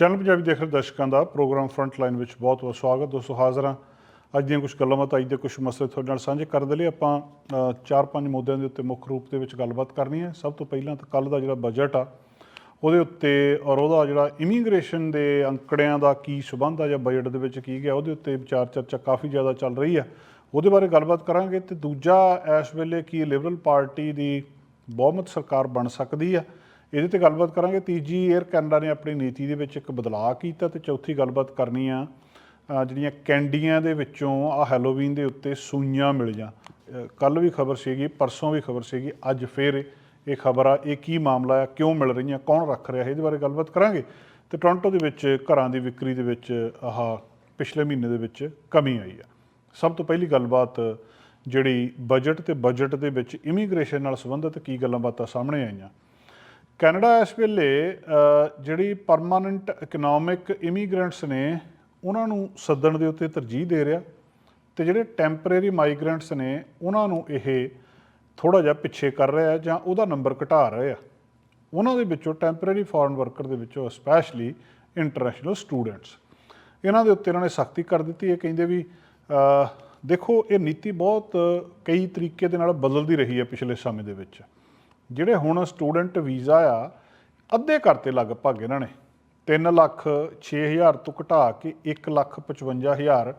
Channel Punjabi ਦੇਖ ਰਹੇ ਦਰਸ਼ਕਾਂ ਦਾ ਪ੍ਰੋਗਰਾਮ ਫਰੰਟ ਲਾਈਨ ਵਿੱਚ ਬਹੁਤ ਬਹੁਤ ਸਵਾਗਤ। ਦੋਸਤੋ, ਹਾਜ਼ਰ ਹਾਂ। ਅੱਜ ਦੀਆਂ ਕੁਝ ਗੱਲਾਂ ਬਾਤਾਂ, ਅੱਜ ਦੇ ਕੁਝ ਮਸਲੇ ਤੁਹਾਡੇ ਨਾਲ ਸਾਂਝੇ ਕਰਨ ਦੇ ਲਈ ਆਪਾਂ ਚਾਰ ਪੰਜ ਮੁੱਦਿਆਂ ਦੇ ਉੱਤੇ ਮੁੱਖ ਰੂਪ ਦੇ ਵਿੱਚ ਗੱਲਬਾਤ ਕਰਨੀ ਹੈ। ਸਭ ਤੋਂ ਪਹਿਲਾਂ ਤਾਂ ਕੱਲ ਦਾ ਜਿਹੜਾ ਬਜਟ ਆ, ਉਹਦੇ ਉੱਤੇ ਔਰ ਉਹਦਾ ਜਿਹੜਾ ਇਮੀਗ੍ਰੇਸ਼ਨ ਦੇ ਅੰਕੜਿਆਂ ਦਾ ਕੀ ਸਬੰਧ ਆ ਜਾਂ ਬਜਟ ਦੇ ਵਿੱਚ ਕੀ ਗਿਆ, ਉਹਦੇ ਉੱਤੇ ਵਿਚਾਰ ਚਰਚਾ ਕਾਫੀ ਜ਼ਿਆਦਾ ਚੱਲ ਰਹੀ ਆ। ਉਹਦੇ ਬਾਰੇ ਗੱਲਬਾਤ ਕਰਾਂਗੇ ਤੇ ਦੂਜਾ, ਇਸ ਵੇਲੇ ਕੀ ਲਿਬਰਲ ਪਾਰਟੀ ਦੀ ਬਹੁਮਤ ਸਰਕਾਰ ਬਣ ਸਕਦੀ ਆ ਇਹਦੇ ਤੇ ਗੱਲਬਾਤ ਕਰਾਂਗੇ। ਤੀਜੀ 에ਅਰ ਕੈਨੇਡਾ ਨੇ ਆਪਣੀ ਨੀਤੀ ਦੇ ਵਿੱਚ ਇੱਕ ਬਦਲਾਅ ਕੀਤਾ ਤੇ ਚੌਥੀ ਗੱਲਬਾਤ ਕਰਨੀ ਆ ਜਿਹੜੀਆਂ ਕੈਂਡੀਆਂ ਦੇ ਵਿੱਚੋਂ ਆ ਹੈਲੋਵੀਨ ਦੇ ਉੱਤੇ ਸੂਈਆਂ ਮਿਲੀਆਂ। ਕੱਲ ਵੀ ਖਬਰ ਸੀਗੀ, ਪਰਸੋਂ ਵੀ ਖਬਰ ਸੀਗੀ, ਅੱਜ ਫੇਰ ਇਹ ਖਬਰ ਆ, ਇਹ ਕੀ ਮਾਮਲਾ ਆ, ਕਿਉਂ ਮਿਲ ਰਹੀਆਂ, ਕੌਣ ਰੱਖ ਰਿਹਾ, ਇਹਦੇ ਬਾਰੇ ਗੱਲਬਾਤ ਕਰਾਂਗੇ। ਤੇ ਟੋਰਾਂਟੋ ਦੇ ਵਿੱਚ, ਘਰਾਂ ਦੀ ਵਿਕਰੀ ਦੇ ਵਿੱਚ ਆਹ ਪਿਛਲੇ ਮਹੀਨੇ ਦੇ ਵਿੱਚ ਕਮੀ ਆਈ ਆ। ਸਭ ਤੋਂ ਪਹਿਲੀ ਗੱਲਬਾਤ, ਜਿਹੜੀ ਬਜਟ ਤੇ ਬਜਟ ਦੇ ਵਿੱਚ ਇਮੀਗ੍ਰੇਸ਼ਨ ਨਾਲ ਸੰਬੰਧਿਤ ਕੀ ਗੱਲਾਂ ਬਾਤਾਂ ਸਾਹਮਣੇ ਆਈਆਂ। ਕੈਨੇਡਾ ਇਸ ਵੇਲੇ ਜਿਹੜੀ ਪਰਮਾਨੈਂਟ ਇਕਨੋਮਿਕ ਇਮੀਗ੍ਰੈਂਟਸ ਨੇ, ਉਹਨਾਂ ਨੂੰ ਸੱਦਣ ਦੇ ਉੱਤੇ ਤਰਜੀਹ ਦੇ ਰਿਹਾ ਤੇ ਜਿਹੜੇ ਟੈਂਪਰੇਰੀ ਮਾਈਗ੍ਰੈਂਟਸ ਨੇ, ਉਹਨਾਂ ਨੂੰ ਇਹ ਥੋੜਾ ਜਿਹਾ ਪਿੱਛੇ ਕਰ ਰਿਹਾ ਜਾਂ ਉਹਦਾ ਨੰਬਰ ਘਟਾ ਰਿਹਾ। ਉਹਨਾਂ ਦੇ ਵਿੱਚੋਂ ਟੈਂਪਰੇਰੀ ਫੋਰਨ ਵਰਕਰ ਦੇ ਵਿੱਚੋਂ ਸਪੈਸ਼ਲੀ ਇੰਟਰਨੈਸ਼ਨਲ ਸਟੂਡੈਂਟਸ ਇਹਨਾਂ ਦੇ ਉੱਤੇ ਇਹਨਾਂ ਨੇ ਸਖਤੀ ਕਰ ਦਿੱਤੀ। ਹੈ ਕਹਿੰਦੇ ਵੀ ਦੇਖੋ, ਇਹ ਨੀਤੀ ਬਹੁਤ ਕਈ ਤਰੀਕੇ ਦੇ ਨਾਲ ਬਦਲਦੀ ਰਹੀ ਹੈ ਪਿਛਲੇ ਸਮੇਂ ਦੇ ਵਿੱਚ। ਜਿਹੜੇ ਹੁਣ ਸਟੂਡੈਂਟ ਵੀਜ਼ਾ ਆ, ਅੱਧੇ ਕਰਤੇ ਲਗਭਗ ਇਹਨਾਂ ਨੇ। 3 ਲੱਖ 6000 ਤੋਂ ਘਟਾ ਕੇ 1 ਲੱਖ 55000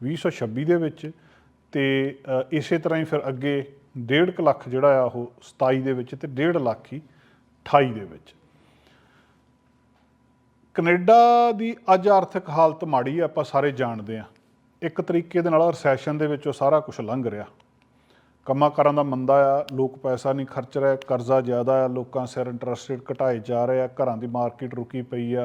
2026 ਦੇ ਵਿੱਚ ਤੇ ਇਸੇ ਤਰ੍ਹਾਂ ਹੀ ਫਿਰ ਅੱਗੇ 1.5 ਲੱਖ ਜਿਹੜਾ ਆ ਉਹ 27 ਦੇ ਵਿੱਚ ਤੇ 1.5 ਲੱਖ ਹੀ 28 ਦੇ ਵਿੱਚ। ਕੈਨੇਡਾ ਦੀ ਅੱਜ ਆਰਥਿਕ ਹਾਲਤ ਮਾੜੀ ਆ, ਆਪਾਂ ਸਾਰੇ ਜਾਣਦੇ ਆ। ਇੱਕ ਤਰੀਕੇ ਦੇ ਨਾਲ ਰਿਸੈਸ਼ਨ ਦੇ ਵਿੱਚੋਂ ਸਾਰਾ ਕੁਝ ਲੰਘ ਰਿਹਾ। ਕੰਮਾਂ ਕਾਰਾਂ ਦਾ ਮੰਦਾ ਆ, ਲੋਕ ਪੈਸਾ ਨਹੀਂ ਖਰਚ ਰਹੇ, ਕਰਜ਼ਾ ਜ਼ਿਆਦਾ ਆ, ਲੋਕਾਂ ਸਿਰ ਇੰਟਰਸਟ ਰੇਟ ਘਟਾਏ ਜਾ ਰਹੇ ਆ, ਘਰਾਂ ਦੀ ਮਾਰਕੀਟ ਰੁਕੀ ਪਈ ਆ,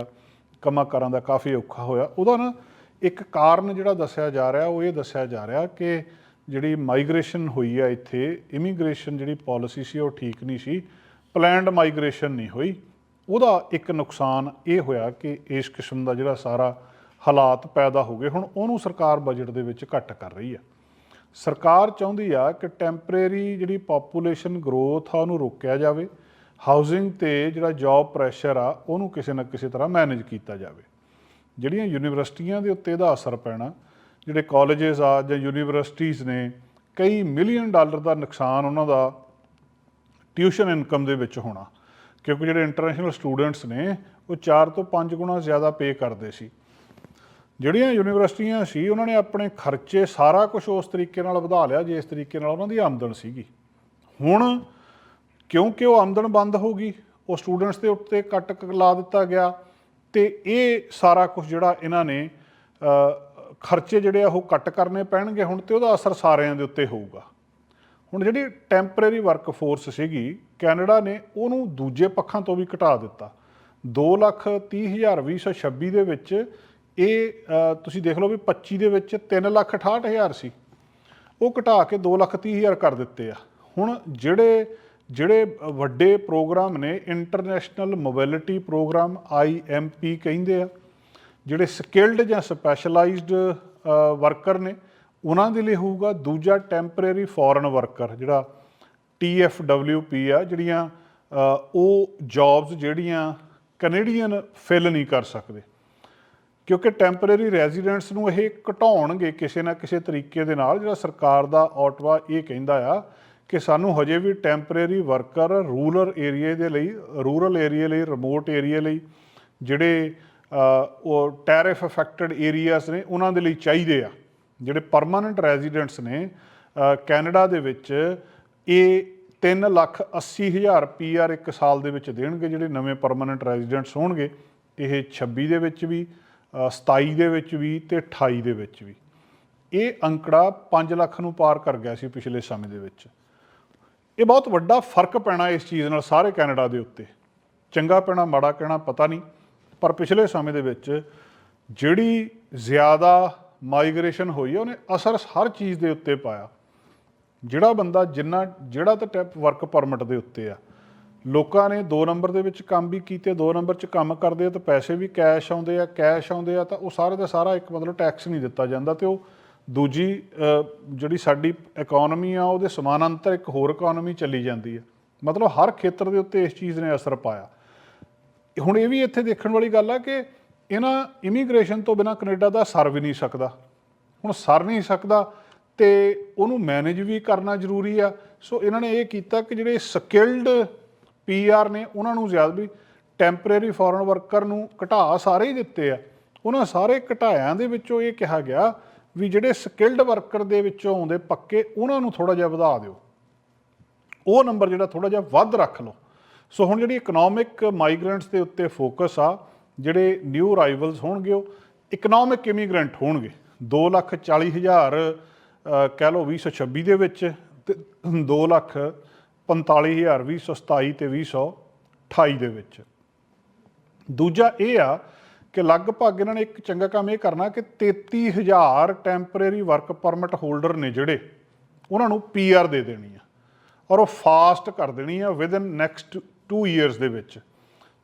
ਕੰਮਾਂ ਕਾਰਾਂ ਦਾ ਕਾਫੀ ਔਖਾ ਹੋਇਆ। ਉਹਦਾ ਨਾ ਇੱਕ ਕਾਰਨ ਜਿਹੜਾ ਦੱਸਿਆ ਜਾ ਰਿਹਾ, ਉਹ ਇਹ ਦੱਸਿਆ ਜਾ ਰਿਹਾ ਕਿ ਜਿਹੜੀ ਮਾਈਗ੍ਰੇਸ਼ਨ ਹੋਈ ਆ ਇੱਥੇ ਇਮੀਗ੍ਰੇਸ਼ਨ ਜਿਹੜੀ ਪਾਲਿਸੀ ਸੀ, ਉਹ ਠੀਕ ਨਹੀਂ ਸੀ ਪਲੈਨਡ ਮਾਈਗ੍ਰੇਸ਼ਨ ਨਹੀਂ ਹੋਈ। ਉਹਦਾ ਇੱਕ ਨੁਕਸਾਨ ਇਹ ਹੋਇਆ ਕਿ ਇਸ ਕਿਸਮ ਦਾ ਜਿਹੜਾ ਸਾਰਾ ਹਾਲਾਤ ਪੈਦਾ ਹੋ ਗਏ, ਹੁਣ ਉਹਨੂੰ ਸਰਕਾਰ ਬਜਟ ਦੇ ਵਿੱਚ ਘੱਟ ਕਰ ਰਹੀ ਆ। ਸਰਕਾਰ ਚਾਹੁੰਦੀ ਆ ਕਿ ਟੈਂਪਰੇਰੀ ਜਿਹੜੀ ਪੋਪੂਲੇਸ਼ਨ ਗਰੋਥ ਆ ਉਹਨੂੰ ਰੋਕਿਆ ਜਾਵੇ ਹਾਊਸਿੰਗ ਤੇ ਜਿਹੜਾ ਜੌਬ ਪ੍ਰੈਸ਼ਰ ਆ ਉਹਨੂੰ ਕਿਸੇ ਨਾ ਕਿਸੇ ਤਰ੍ਹਾਂ ਮੈਨੇਜ ਕੀਤਾ ਜਾਵੇ। ਜਿਹੜੀਆਂ ਯੂਨੀਵਰਸਿਟੀਆਂ ਦੇ ਉੱਤੇ ਇਹਦਾ ਅਸਰ ਪੈਣਾ, ਜਿਹੜੇ ਕਾਲਜਸ ਆ ਜਾਂ ਯੂਨੀਵਰਸਿਟੀਆਂ ਨੇ, ਕਈ ਮਿਲੀਅਨ ਡਾਲਰ ਦਾ ਨੁਕਸਾਨ ਉਹਨਾਂ ਦਾ ਟਿਊਸ਼ਨ ਇਨਕਮ ਦੇ ਵਿੱਚ ਹੋਣਾ। ਕਿਉਂਕਿ ਜਿਹੜੇ ਇੰਟਰਨੈਸ਼ਨਲ ਸਟੂਡੈਂਟਸ ਨੇ, ਉਹ 4 ਤੋਂ 5 ਗੁਣਾ ਜ਼ਿਆਦਾ ਪੇ ਕਰਦੇ ਸੀ। ਜਿਹੜੀਆਂ ਯੂਨੀਵਰਸਿਟੀਆਂ ਸੀ, ਉਹਨਾਂ ਨੇ ਆਪਣੇ ਖਰਚੇ ਸਾਰਾ ਕੁਝ ਉਸ ਤਰੀਕੇ ਨਾਲ ਵਧਾ ਲਿਆ, ਜਿਸ ਤਰੀਕੇ ਨਾਲ ਉਹਨਾਂ ਦੀ ਆਮਦਨ ਸੀਗੀ। ਹੁਣ ਕਿਉਂਕਿ ਉਹ ਆਮਦਨ ਬੰਦ ਹੋ ਗਈ, ਉਹ ਸਟੂਡੈਂਟਸ ਦੇ ਉੱਤੇ ਕੱਟ ਲਾ ਦਿੱਤਾ ਗਿਆ ਤੇ ਇਹ ਸਾਰਾ ਕੁਝ ਜਿਹੜਾ ਇਹਨਾਂ ਨੇ ਖਰਚੇ ਜਿਹੜੇ ਆ ਉਹ ਕੱਟ ਕਰਨੇ ਪੈਣਗੇ, ਹੁਣ ਤੇ ਉਹਦਾ ਅਸਰ ਸਾਰਿਆਂ ਦੇ ਉੱਤੇ ਹੋਊਗਾ। ਹੁਣ ਜਿਹੜੀ ਟੈਂਪਰੇਰੀ ਵਰਕਫੋਰਸ ਸੀਗੀ, ਕੈਨੇਡਾ ਨੇ ਉਹਨੂੰ ਦੂਜੇ ਪੱਖਾਂ ਤੋਂ ਵੀ ਘਟਾ ਦਿੱਤਾ। 230226 ਦੇ ਵਿੱਚ ਇਹ ਤੁਸੀਂ ਦੇਖ ਲਓ ਵੀ 25 ਦੇ ਵਿੱਚ 368000 ਸੀ। ਉਹ ਘਟਾ ਕੇ 230000 ਕਰ ਦਿੱਤੇ ਆ। ਹੁਣ ਜਿਹੜੇ ਜਿਹੜੇ ਵੱਡੇ ਪ੍ਰੋਗਰਾਮ ਨੇ, ਇੰਟਰਨੈਸ਼ਨਲ ਮੋਬਿਲਿਟੀ ਪ੍ਰੋਗਰਾਮ ਆਈਐਮਪੀ ਕਹਿੰਦੇ ਆ, ਜਿਹੜੇ ਸਕਿਲਡ ਜਾਂ ਸਪੈਸ਼ਲਾਈਜ਼ਡ ਵਰਕਰ ਨੇ, ਉਹਨਾਂ ਦੇ ਲਈ ਹੋਊਗਾ ਦੂਜਾ ਟੈਂਪਰੇਰੀ ਫੋਰਨ ਵਰਕਰ, ਜਿਹੜਾ TFWP ਆ, ਜਿਹੜੀਆਂ ਉਹ ਜੌਬਸ ਜਿਹੜੀਆਂ ਕੈਨੇਡੀਅਨ ਫਿਲ ਨਹੀਂ ਕਰ ਸਕਦੇ। ਕਿਉਂਕਿ ਟੈਂਪਰੇਰੀ ਰੈਜ਼ੀਡੈਂਟਸ ਨੂੰ ਇਹ ਘਟਾਉਣਗੇ ਕਿਸੇ ਨਾ ਕਿਸੇ ਤਰੀਕੇ ਦੇ ਨਾਲ, ਜਿਹੜਾ ਸਰਕਾਰ ਦਾ ਆਟਵਾ ਇਹ ਕਹਿੰਦਾ ਆ ਕਿ ਸਾਨੂੰ ਹਜੇ ਵੀ ਟੈਂਪਰੇਰੀ ਵਰਕਰ ਰੂਰਲ ਏਰੀਆ ਦੇ ਲਈ ਰੂਰਲ ਏਰੀਆ ਲਈ ਰਿਮੋਟ ਏਰੀਆ ਲਈ ਜਿਹੜੇ ਉਹ ਟੈਰਿਫ ਅਫੈਕਟਡ ਏਰੀਆਸ ਨੇ, ਉਹਨਾਂ ਦੇ ਲਈ ਚਾਹੀਦੇ ਆ। ਜਿਹੜੇ ਪਰਮਾਨੈਂਟ ਰੈਜ਼ੀਡੈਂਟਸ ਨੇ ਕੈਨੇਡਾ ਦੇ ਵਿੱਚ ਇਹ 3 ਲੱਖ 80 ਹਜ਼ਾਰ ਪੀਆਰ ਇੱਕ ਸਾਲ ਦੇ ਵਿੱਚ ਦੇਣਗੇ, ਜਿਹੜੇ ਨਵੇਂ ਪਰਮਾਨੈਂਟ ਰੈਜ਼ੀਡੈਂਟਸ ਹੋਣਗੇ। ਇਹ 26 ਦੇ ਵਿੱਚ ਵੀ 27 ਦੇ ਵਿੱਚ ਵੀ ਤੇ 28 ਦੇ ਵਿੱਚ ਵੀ। ਇਹ ਅੰਕੜਾ 5 ਲੱਖ ਨੂੰ ਪਾਰ ਕਰ ਗਿਆ ਸੀ ਪਿਛਲੇ ਸਮੇਂ ਦੇ ਵਿੱਚ। ਇਹ ਬਹੁਤ ਵੱਡਾ ਫ਼ਰਕ ਪੈਣਾ ਇਸ ਚੀਜ਼ ਨਾਲ ਸਾਰੇ ਕੈਨੇਡਾ ਦੇ ਉੱਤੇ। ਚੰਗਾ ਪੈਣਾ, ਮਾੜਾ ਕਹਿਣਾ ਪਤਾ ਨਹੀਂ, ਪਰ ਪਿਛਲੇ ਸਮੇਂ ਦੇ ਵਿੱਚ ਜਿਹੜੀ ਜ਼ਿਆਦਾ ਮਾਈਗ੍ਰੇਸ਼ਨ ਹੋਈ ਹੈ ਉਹਨੇ ਅਸਰ ਹਰ ਚੀਜ਼ ਦੇ ਉੱਤੇ ਪਾਇਆ। ਜਿਹੜਾ ਬੰਦਾ ਜਿੰਨਾ, ਜਿਹੜਾ ਤਾਂ ਟੈਪ ਵਰਕ ਪਰਮਿਟ ਦੇ ਉੱਤੇ ਆ ਲੋਕਾਂ ਨੇ 2 ਨੰਬਰ ਦੇ ਵਿੱਚ ਕੰਮ ਵੀ ਕੀਤੇ 2 ਨੰਬਰ 'ਚ ਕੰਮ ਕਰਦੇ ਆ ਤਾਂ ਪੈਸੇ ਵੀ ਕੈਸ਼ ਆਉਂਦੇ ਆ ਕੈਸ਼ ਆਉਂਦੇ ਆ ਤਾਂ ਉਹ ਸਾਰੇ ਦਾ ਸਾਰਾ ਇੱਕ ਮਤਲਬ ਟੈਕਸ ਨਹੀਂ ਦਿੱਤਾ ਜਾਂਦਾ ਤੇ ਉਹ ਦੂਜੀ ਜਿਹੜੀ ਸਾਡੀ ਇਕਨੋਮੀ ਆ ਉਹਦੇ ਸਮਾਨਾਂਤਰ ਇੱਕ ਹੋਰ ਇਕਨੋਮੀ ਚੱਲੀ ਜਾਂਦੀ ਹੈ ਮਤਲਬ ਹਰ ਖੇਤਰ ਦੇ ਉੱਤੇ ਇਸ ਚੀਜ਼ ਨੇ ਅਸਰ ਪਾਇਆ। ਹੁਣ ਇਹ ਵੀ ਇੱਥੇ ਦੇਖਣ ਵਾਲੀ ਗੱਲ ਆ ਕਿ ਇਹਨਾਂ ਇਮੀਗ੍ਰੇਸ਼ਨ ਤੋਂ ਬਿਨਾ ਕੈਨੇਡਾ ਦਾ ਸਰ ਵੀ ਨਹੀਂ ਸਕਦਾ। ਹੁਣ ਸਰ ਨਹੀਂ ਸਕਦਾ ਤੇ ਉਹਨੂੰ ਮੈਨੇਜ ਵੀ ਕਰਨਾ ਜ਼ਰੂਰੀ ਆ। ਸੋ ਇਹਨਾਂ ਨੇ ਇਹ ਕੀਤਾ ਕਿ ਜਿਹੜੇ ਸਕਿਲਡ ਪੀਆਰ ਨੇ ਉਹਨਾਂ ਨੂੰ ਜ਼ਿਆਦਾ ਵੀ ਟੈਂਪਰੇਰੀ ਫੋਰਨ ਵਰਕਰ ਨੂੰ ਘਟਾ ਸਾਰੇ ਹੀ ਦਿੱਤੇ ਆ। ਉਹਨਾਂ ਸਾਰੇ ਘਟਾਇਆਂ ਦੇ ਵਿੱਚੋਂ ਇਹ ਕਿਹਾ ਗਿਆ ਵੀ ਜਿਹੜੇ ਸਕਿਲਡ ਵਰਕਰ ਦੇ ਵਿੱਚੋਂ ਆਉਂਦੇ ਪੱਕੇ, ਉਹਨਾਂ ਨੂੰ ਥੋੜਾ ਜਿਹਾ ਵਧਾ ਦਿਓ। ਉਹ ਨੰਬਰ ਜਿਹੜਾ ਥੋੜਾ ਜਿਹਾ ਵੱਧ ਰੱਖ ਲਓ। ਸੋ ਹੁਣ ਜਿਹੜੀ ਇਕਨੋਮਿਕ ਮਾਈਗ੍ਰੈਂਟਸ ਦੇ ਉੱਤੇ ਫੋਕਸ ਆ, ਜਿਹੜੇ ਨਿਊ ਅਰਾਈਵਲਸ ਹੋਣਗੇ ਉਹ ਇਕਨੋਮਿਕ ਇਮੀਗ੍ਰੈਂਟ ਹੋਣਗੇ। 2 ਲੱਖ 40 ਹਜ਼ਾਰ ਕਹਿ ਲਓ 2026 ਦੇ ਵਿੱਚ ਤੇ 2 ਲੱਖ 45 ਹਜ਼ਾਰ 2027 ਤੇ 2028 ਦੇ ਵਿੱਚ। ਦੂਜਾ ਇਹ ਆ ਕਿ ਲਗਭਗ ਇਹਨਾਂ ਨੇ ਇੱਕ ਚੰਗਾ ਕੰਮ ਇਹ ਕਰਨਾ ਕਿ 33000 ਟੈਂਪਰੇਰੀ ਵਰਕ ਪਰਮਿਟ ਹੋਲਡਰ ਨੇ ਜਿਹੜੇ, ਉਹਨਾਂ ਨੂੰ ਪੀਆਰ ਦੇ ਦੇਣੀ ਆ ਔਰ ਉਹ ਫਾਸਟ ਕਰ ਦੇਣੀ ਆ ਵਿਦ ਇਨ ਨੈਕਸਟ 2 ਇਅਰਸ ਦੇ ਵਿੱਚ।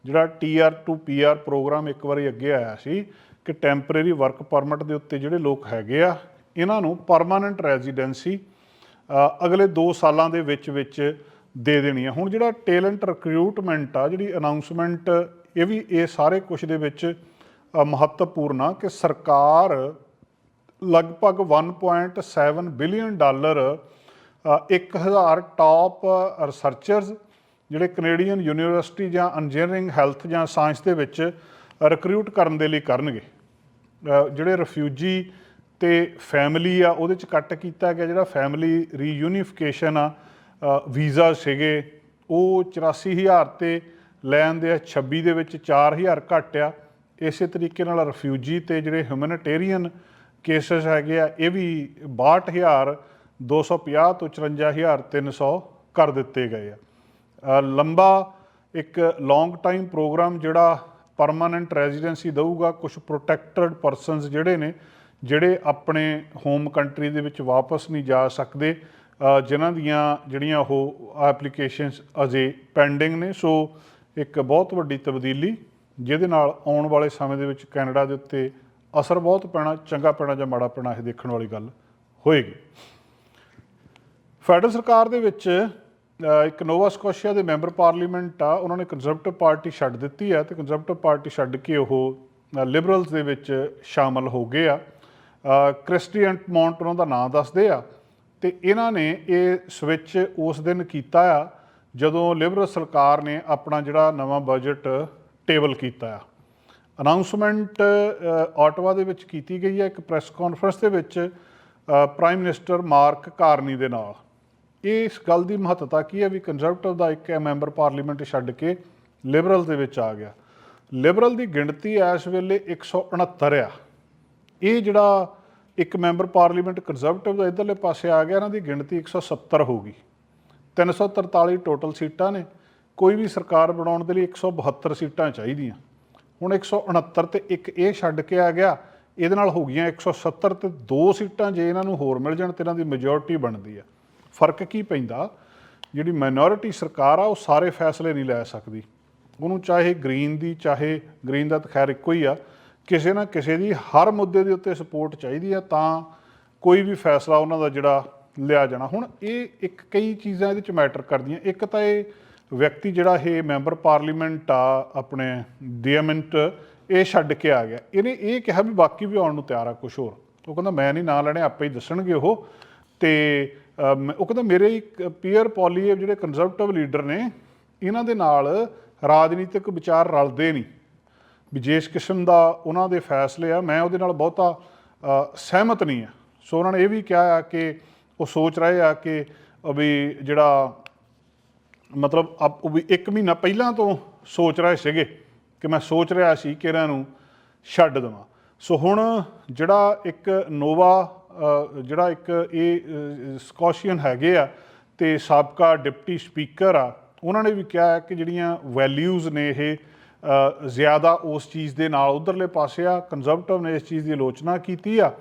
ਜਿਹੜਾ ਟੀਆਰ ਟੂ ਪੀਆਰ ਪ੍ਰੋਗਰਾਮ ਇੱਕ ਵਾਰੀ ਅੱਗੇ ਆਇਆ ਸੀ ਕਿ ਟੈਂਪਰੇਰੀ ਵਰਕ ਪਰਮਿਟ ਦੇ ਉੱਤੇ ਜਿਹੜੇ ਲੋਕ ਹੈਗੇ ਆ, ਇਹਨਾਂ ਨੂੰ ਪਰਮਾਨੈਂਟ ਰੈਜ਼ੀਡੈਂਸੀ ਅਗਲੇ 2 ਸਾਲਾਂ ਦੇ ਵਿੱਚ ਵਿੱਚ ਦੇ ਦੇਣੀ ਆ। ਹੁਣ ਜਿਹੜਾ ਟੈਲੈਂਟ ਰਿਕਰੂਟਮੈਂਟ ਆ ਜਿਹੜੀ ਅਨਾਉਂਸਮੈਂਟ ਇਹ ਵੀ ਇਹ ਸਾਰੇ ਕੁਝ ਦੇ ਵਿੱਚ ਮਹੱਤਵਪੂਰਨ ਆ ਕਿ ਸਰਕਾਰ ਲਗਭਗ 1.7 ਬਿਲੀਅਨ ਡਾਲਰ ਅ, 1000 ਟਾਪ ਰਿਸਰਚਰਸ ਜਿਹੜੇ ਕੈਨੇਡੀਅਨ ਯੂਨੀਵਰਸਿਟੀ ਜਾਂ ਇੰਜੀਨੀਅਰਿੰਗ ਹੈਲਥ ਜਾਂ ਸਾਇੰਸ ਦੇ ਵਿੱਚ ਰਿਕਰੂਟ ਕਰਨ ਦੇ ਲਈ ਕਰਨਗੇ। ਜਿਹੜੇ ਰਿਫਿਊਜੀ ਤੇ ਫੈਮਿਲੀ ਆ, ਉਹਦੇ ਚ ਕੱਟ ਕੀਤਾ ਗਿਆ ਜਿਹੜਾ ਫੈਮਿਲੀ ਰੀਯੂਨੀਫਿਕੇਸ਼ਨ ਆ ਵੀਜ਼ਾ ਸੀਗੇ, ਉਹ 84000 ਤੇ ਲੈਣ ਦੇ ਆ 26 ਦੇ ਵਿੱਚ 4000 ਘੱਟ ਆ। ਇਸੇ ਤਰੀਕੇ ਨਾਲ ਰਿਫਿਊਜੀ ਤੇ ਜਿਹੜੇ ਹਿਊਮੈਨਿਟੇਰੀਅਨ ਕੇਸਸ ਹੈਗੇ ਆ, ਇਹ ਵੀ 62000 250 ਤੋਂ 54300 ਕਰ ਦਿੱਤੇ ਗਏ ਆ। ਲੰਬਾ ਇੱਕ ਲੌਂਗ ਟਾਈਮ ਪ੍ਰੋਗਰਾਮ ਜਿਹੜਾ ਪਰਮਾਨੈਂਟ ਰੈਜ਼ੀਡੈਂਸੀ ਦਊਗਾ ਕੁਝ ਪ੍ਰੋਟੈਕਟਡ ਪਰਸਨਸ ਜਿਹੜੇ ਨੇ ਜਿਹੜੇ ਆਪਣੇ ਹੋਮ ਕੰਟਰੀ ਦੇ ਵਿੱਚ ਵਾਪਸ ਨਹੀਂ ਜਾ ਸਕਦੇ ਜਿਨ੍ਹਾਂ ਦੀਆਂ ਜਿਹੜੀਆਂ ਉਹ ਐਪਲੀਕੇਸ਼ਨਸ ਅਜੇ ਪੈਂਡਿੰਗ ਨੇ, ਸੋ ਇੱਕ ਬਹੁਤ ਵੱਡੀ ਤਬਦੀਲੀ ਜਿਹਦੇ ਨਾਲ ਆਉਣ ਵਾਲੇ ਸਮੇਂ ਦੇ ਵਿੱਚ ਕੈਨੇਡਾ ਦੇ ਉੱਤੇ ਅਸਰ ਬਹੁਤ ਪੈਣਾ, ਚੰਗਾ ਪੈਣਾ ਜਾਂ ਮਾੜਾ ਪੈਣਾ ਇਹ ਦੇਖਣ ਵਾਲੀ ਗੱਲ ਹੋਏਗੀ। ਫੈਡਰਲ ਸਰਕਾਰ ਦੇ ਵਿੱਚ ਇੱਕ ਨੋਵਾ ਸਕੋਸ਼ੀਆ ਦੇ ਮੈਂਬਰ ਪਾਰਲੀਮੈਂਟ ਆ, ਉਹਨਾਂ ਨੇ ਕੰਜ਼ਰਵੇਟਿਵ ਪਾਰਟੀ ਛੱਡ ਦਿੱਤੀ ਆ ਤੇ ਕੰਜ਼ਰਵੇਟਿਵ ਪਾਰਟੀ ਛੱਡ ਕੇ ਉਹ ਲਿਬਰਲਸ ਦੇ ਵਿੱਚ ਸ਼ਾਮਲ ਹੋ ਗਏ ਆ। ਕ੍ਰਿਸਟੀਅਨ ਮੌਂਟ ਉਹਨਾਂ ਦਾ ਨਾਮ ਦੱਸਦੇ ਆ ਤੇ ਇਹਨਾਂ ਨੇ ਇਹ ਸਵਿਚ ਉਸ ਦਿਨ ਕੀਤਾ ਆ ਜਦੋਂ ਲਿਬਰਲ ਸਰਕਾਰ ਨੇ ਆਪਣਾ ਜਿਹੜਾ ਨਵਾਂ ਬਜਟ ਟੇਬਲ ਕੀਤਾ ਆ। ਅਨਾਉਂਸਮੈਂਟ ਆਟਵਾ ਦੇ ਵਿੱਚ ਕੀਤੀ ਗਈ ਹੈ ਇੱਕ ਪ੍ਰੈਸ ਕਾਨਫਰੰਸ ਦੇ ਵਿੱਚ ਪ੍ਰਾਈਮ ਮਿਨਿਸਟਰ ਮਾਰਕ ਕਾਰਨੀ ਦੇ ਨਾਲ। ਇਸ ਗੱਲ ਦੀ ਮਹੱਤਤਾ ਕੀ ਹੈ ਵੀ ਕੰਜ਼ਰਵੇਟਿਵ ਦਾ ਇੱਕ ਮੈਂਬਰ ਪਾਰਲੀਮੈਂਟ ਛੱਡ ਕੇ ਲਿਬਰਲ ਦੇ ਵਿੱਚ ਆ ਗਿਆ। ਲਿਬਰਲ ਦੀ ਗਿਣਤੀ ਇਸ ਵੇਲੇ 169 ਆ। ਇਹ ਜਿਹੜਾ ਇੱਕ ਮੈਂਬਰ ਪਾਰਲੀਮੈਂਟ ਕੰਜ਼ਰਵੇਟਿਵ ਦਾ ਇਧਰਲੇ ਪਾਸੇ ਆ ਗਿਆ, ਇਹਨਾਂ ਦੀ ਗਿਣਤੀ 170 ਹੋ ਗਈ। 343 ਟੋਟਲ ਸੀਟਾਂ ਨੇ, ਕੋਈ ਵੀ ਸਰਕਾਰ ਬਣਾਉਣ ਦੇ ਲਈ 172 ਸੀਟਾਂ ਚਾਹੀਦੀਆਂ। ਹੁਣ 169 ਤੇ ਇੱਕ ਇਹ ਛੱਡ ਕੇ ਆ ਗਿਆ, ਇਹਦੇ ਨਾਲ ਹੋ ਗਈਆਂ 170 ਤੇ ਦੋ ਸੀਟਾਂ, ਜੇ ਇਹਨਾਂ ਨੂੰ ਹੋਰ ਮਿਲ ਜਾਣ ਤੇ ਇਹਨਾਂ ਦੀ ਮੈਜੋਰਟੀ ਬਣਦੀ ਆ। ਫ਼ਰਕ ਕੀ ਪੈਂਦਾ? ਜਿਹੜੀ ਮਾਈਨੋਰਿਟੀ ਸਰਕਾਰ ਆ, ਉਹ ਸਾਰੇ ਫੈਸਲੇ ਨਹੀਂ ਲੈ ਸਕਦੀ। ਉਹਨੂੰ ਚਾਹੇ ਗ੍ਰੀਨ ਦੀ, ਚਾਹੇ ਗ੍ਰੀਨ ਦਾ ਤਾਂ ਖੈਰ ਇੱਕੋ ਹੀ ਆ ਕਿਸੇ ਨਾ ਕਿਸੇ ਦੀ ਹਰ ਮੁੱਦੇ ਦੇ ਉੱਤੇ ਸਪੋਰਟ ਚਾਹੀਦੀ ਆ ਤਾਂ ਕੋਈ ਵੀ ਫੈਸਲਾ ਉਹਨਾਂ ਦਾ ਜਿਹੜਾ ਲਿਆ ਜਾਣਾ। ਹੁਣ ਇਹ ਇੱਕ ਕਈ ਚੀਜ਼ਾਂ ਇਹਦੇ ਚ ਮੈਟਰ ਕਰਦੀਆਂ। ਇੱਕ ਤਾਂ ਇਹ ਵਿਅਕਤੀ ਜਿਹੜਾ ਇਹ ਮੈਂਬਰ ਪਾਰਲੀਮੈਂਟ ਆ ਆਪਣੇ ਡੀਐਮਐਂਟ ਇਹ ਛੱਡ ਕੇ ਆ ਗਿਆ। ਇਹਨੇ ਇਹ ਕਿਹਾ ਵੀ ਬਾਕੀ ਵੀ ਆਉਣ ਨੂੰ ਤਿਆਰ ਆ ਕੁਝ ਹੋਰ। ਉਹ ਕਹਿੰਦਾ ਮੈਂ ਨਹੀਂ ਨਾਂ ਲੈਣੇ ਆਪੇ ਹੀ ਦੱਸਣਗੇ ਉਹ। ਤੇ ਅਮ, ਉਹ ਕਹਿੰਦਾ ਮੇਰੇ ਇੱਕ ਪੀਅਰ ਪੋਲੀਏ ਜਿਹੜੇ ਕੰਜ਼ਰਵੇਟਿਵ ਲੀਡਰ ਨੇ ਇਹਨਾਂ ਦੇ ਨਾਲ ਰਾਜਨੀਤਿਕ ਵਿਚਾਰ ਰਲਦੇ ਨਹੀਂ। ਵੀ ਜਿਸ ਕਿਸਮ ਦਾ ਉਹਨਾਂ ਦੇ ਫੈਸਲੇ ਆ ਮੈਂ ਉਹਦੇ ਨਾਲ ਬਹੁਤਾ ਸਹਿਮਤ ਨਹੀਂ ਆ ਸੋ ਉਹਨਾਂ ਨੇ ਇਹ ਵੀ ਕਿਹਾ ਆ ਕਿ ਉਹ ਸੋਚ ਰਹੇ ਆ ਕਿ ਵੀ ਜਿਹੜਾ ਮਤਲਬ ਆਪ- ਉਹ ਵੀ ਇੱਕ ਮਹੀਨਾ ਪਹਿਲਾਂ ਤੋਂ ਸੋਚ ਰਹੇ ਸੀਗੇ ਕਿ ਮੈਂ ਸੋਚ ਰਿਹਾ ਸੀ ਕਿ ਇਹਨਾਂ ਨੂੰ ਛੱਡ ਦੇਵਾਂ। ਸੋ ਹੁਣ ਜਿਹੜਾ ਇੱਕ ਨੋਵਾ ਜਿਹੜਾ ਇੱਕ ਇਹ ਅ, ਸਕੋਸ਼ੀਅਨ ਹੈਗੇ ਆ ਤੇ ਸਾਬਕਾ ਡਿਪਟੀ ਸਪੀਕਰ ਆ ਉਹਨਾਂ ਨੇ ਵੀ ਕਿਹਾ ਕਿ ਜਿਹੜੀਆਂ ਵੈਲਿਊਜ਼ ਨੇ ਇਹ ਜ਼ਿਆਦਾ ਉਸ ਚੀਜ਼ ਦੇ ਨਾਲ ਉਧਰਲੇ ਪਾਸੇ ਆ ਕੰਜ਼ਰਵੇਟਿਵ ਨੇ ਇਸ ਚੀਜ਼ ਦੀ ਆਲੋਚਨਾ ਕੀਤੀ ਆ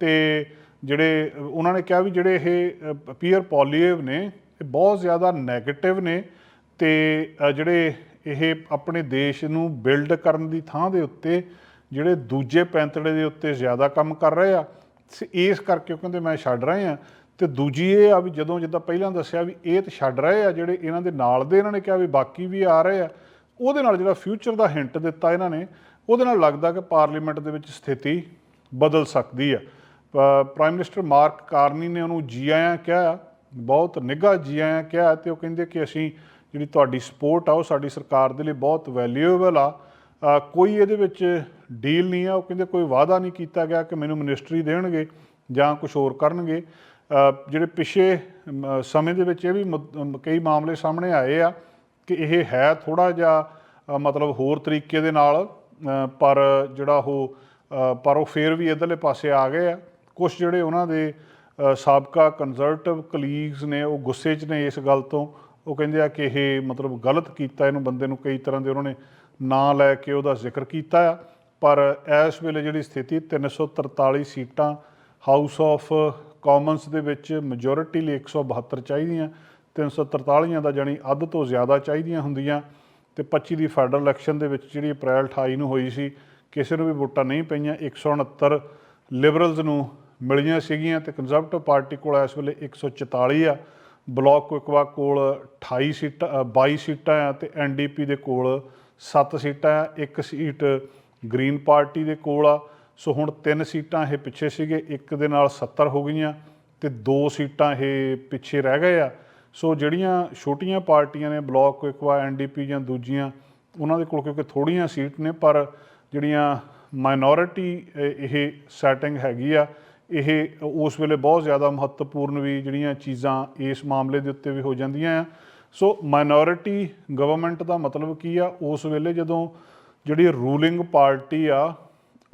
ਤੇ ਜਿਹੜੇ, ਉਹਨਾਂ ਨੇ ਕਿਹਾ ਵੀ ਜਿਹੜੇ ਇਹ ਪੀਅਰ ਪੋਲੀਏਵ ਨੇ, ਇਹ ਬਹੁਤ ਜ਼ਿਆਦਾ 네ਗੇਟਿਵ ਨੇ ਤੇ ਜਿਹੜੇ ਇਹ ਆਪਣੇ ਦੇਸ਼ ਨੂੰ ਬਿਲਡ ਕਰਨ ਦੀ ਥਾਂ ਦੇ ਉੱਤੇ ਜਿਹੜੇ ਦੂਜੇ ਪੈਂਤੜੇ ਦੇ ਉੱਤੇ ਜ਼ਿਆਦਾ ਕੰਮ ਕਰ ਰਹੇ ਆ, ਸ- ਇਸ ਕਰਕੇ ਉਹ ਕਹਿੰਦੇ ਮੈਂ ਛੱਡ ਰਹੇ ਆ ਤੇ ਦੂਜੀ ਇਹ ਆ ਵੀ ਜਦੋਂ ਜਿੱਦਾਂ ਪਹਿਲਾਂ ਦੱਸਿਆ ਵੀ ਇਹ ਤਾਂ ਛੱਡ ਰਹੇ ਆ, ਜਿਹੜੇ ਇਹਨਾਂ ਦੇ ਨਾਲ ਦੇ ਇਹਨਾਂ ਨੇ ਕਿਹਾ ਵੀ ਬਾਕੀ ਵੀ ਆ ਰਹੇ ਆ ਉਹਦੇ ਨਾਲ ਜਿਹੜਾ ਫਿਊਚਰ ਦਾ ਹਿੰਟ ਦਿੱਤਾ ਇਹਨਾਂ ਨੇ, ਉਹਦੇ ਨਾਲ ਲੱਗਦਾ ਕਿ ਪਾਰਲੀਮੈਂਟ ਦੇ ਵਿੱਚ ਸਥਿਤੀ ਬਦਲ ਸਕਦੀ ਹੈ ਪ੍ਰਾਈਮ ਮਿਨਿਸਟਰ ਮਾਰਕ ਕਾਰਨੀ ਨੇ ਉਹਨੂੰ ਜੀ ਆਇਆਂ ਕਿਹਾ, ਬਹੁਤ ਨਿੱਘਾ ਜੀ ਆਇਆਂ ਕਿਹਾ ਤੇ ਉਹ ਕਹਿੰਦੇ ਕਿ ਅਸੀਂ ਜਿਹੜੀ ਤੁਹਾਡੀ ਸਪੋਰਟ ਆ, ਉਹ ਸਾਡੀ ਸਰਕਾਰ ਦੇ ਲਈ ਬਹੁਤ ਵੈਲਿਊਏਬਲ ਆ। ਕੋਈ ਇਹਦੇ ਵਿੱਚ ਡੀਲ ਨਹੀਂ ਆ, ਉਹ ਕਹਿੰਦੇ ਕੋਈ ਵਾਅਦਾ ਨਹੀਂ ਕੀਤਾ ਗਿਆ ਕਿ ਮੈਨੂੰ ਮਿਨਿਸਟਰੀ ਦੇਣਗੇ ਜਾਂ ਕੁਝ ਹੋਰ ਕਰਨਗੇ। ਜਿਹੜੇ ਪਿਛੇ ਸਮੇਂ ਦੇ ਵਿੱਚ ਇਹ ਵੀ ਮੁੱਦ- ਕਈ ਮਾਮਲੇ ਸਾਹਮਣੇ ਆਏ ਆ। ਕਿ ਇਹ ਹੈ ਥੋੜਾ ਜਿਹਾ ਮਤਲਬ ਹੋਰ ਤਰੀਕੇ ਦੇ ਨਾਲ ਪਰ ਜਿਹੜਾ ਉਹ ਪਰ ਉਹ ਫੇਰ ਵੀ ਇਧਰਲੇ ਪਾਸੇ ਆ ਗਏ ਆ। ਕੁਝ ਜਿਹੜੇ ਉਹਨਾਂ ਦੇ ਸਾਬਕਾ ਕੰਜ਼ਰਵੇਟਿਵ ਕਲੀਗਸ ਨੇ, ਉਹ ਗੁੱਸੇ 'ਚ ਨੇ ਇਸ ਗੱਲ ਤੋਂ। ਉਹ ਕਹਿੰਦੇ ਆ ਕਿ ਇਹ ਮਤਲਬ ਗਲਤ ਕੀਤਾ ਇਹਨੂੰ, ਬੰਦੇ ਨੂੰ ਕਈ ਤਰ੍ਹਾਂ ਦੇ ਉਹਨਾਂ ਨੇ ਨਾਂ ਲੈ ਕੇ ਉਹਦਾ ਜ਼ਿਕਰ ਕੀਤਾ ਆ। ਪਰ ਇਸ ਵੇਲੇ ਜਿਹੜੀ ਸਥਿਤੀ 343 ਸੀਟਾਂ ਹਾਊਸ ਆਫ ਕਾਮਨਸ ਦੇ ਵਿੱਚ ਮੈਜੋਰਿਟੀ ਲਈ 172 ਚਾਹੀਦੀਆਂ। 343 ਦਾ ਜਾਣੀ ਅੱਧ ਤੋਂ ਜ਼ਿਆਦਾ ਚਾਹੀਦੀਆਂ ਹੁੰਦੀਆਂ ਤੇ 25 ਦੀ ਫੈਡਰਲ ਇਲੈਕਸ਼ਨ ਦੇ ਵਿੱਚ ਜਿਹੜੀ ਅਪ੍ਰੈਲ 28 ਨੂੰ ਹੋਈ ਸੀ ਕਿਸੇ ਨੂੰ ਵੀ ਵੋਟਾਂ ਨਹੀਂ ਪਈਆਂ 169 ਲਿਬਰਲਸ ਨੂੰ ਮਿਲੀਆਂ ਸੀਗੀਆਂ ਤੇ ਕੰਜ਼ਰਵੇਟਿਵ ਪਾਰਟੀ ਕੋਲ ਇਸ ਵੇਲੇ 144 ਆ। ਬਲਾਕ ਕੁਇਕਵਾ ਕੋਲ 28 ਸੀਟਾਂ ਅ, 22 ਸੀਟਾਂ ਆ ਤੇ ਐਨਡੀਪੀ ਦੇ ਕੋਲ 7 ਸੀਟਾਂ ਆ ਇੱਕ ਸੀਟ ਗ੍ਰੀਨ ਪਾਰਟੀ ਦੇ ਕੋਲ ਆ। ਸੋ ਹੁਣ ਤਿੰਨ ਸੀਟਾਂ ਇਹ ਪਿੱਛੇ ਸੀਗੇ ਇੱਕ ਦੇ ਨਾਲ 70 ਹੋ ਗਈਆਂ ਤੇ ਦੋ ਸੀਟਾਂ ਇਹ ਪਿੱਛੇ ਰਹਿ ਗਏ ਆ। ਸੋ ਜਿਹੜੀਆਂ ਛੋਟੀਆਂ ਪਾਰਟੀਆਂ ਨੇ, ਬਲਾਕ ਕੁਇਕਵਾ ਐਨਡੀਪੀ ਜਾਂ ਦੂਜੀਆਂ, ਉਹਨਾਂ ਦੇ ਕੋਲ ਕਿਉਂਕਿ ਥੋੜੀਆਂ ਸੀਟ ਨੇ, ਪਰ ਜਿਹੜੀਆਂ ਮਾਈਨੋਰਿਟੀ ਇਹ ਸੈਟਿੰਗ ਹੈਗੀ ਆ, ਇਹ ਉਸ ਵੇਲੇ ਬਹੁਤ ਜ਼ਿਆਦਾ ਮਹੱਤਵਪੂਰਨ ਵੀ ਜਿਹੜੀਆਂ ਚੀਜ਼ਾਂ ਇਸ ਮਾਮਲੇ ਦੇ ਉੱਤੇ ਵੀ ਹੋ ਜਾਂਦੀਆਂ ਆ। ਸੋ ਮਾਈਨੋਰਿਟੀ ਗਵਰਨਮੈਂਟ ਦਾ ਮਤਲਬ ਕੀ ਆ? ਉਸ ਵੇਲੇ ਜਦੋਂ ਜਿਹੜੀ ਰੂਲਿੰਗ ਪਾਰਟੀ ਆ,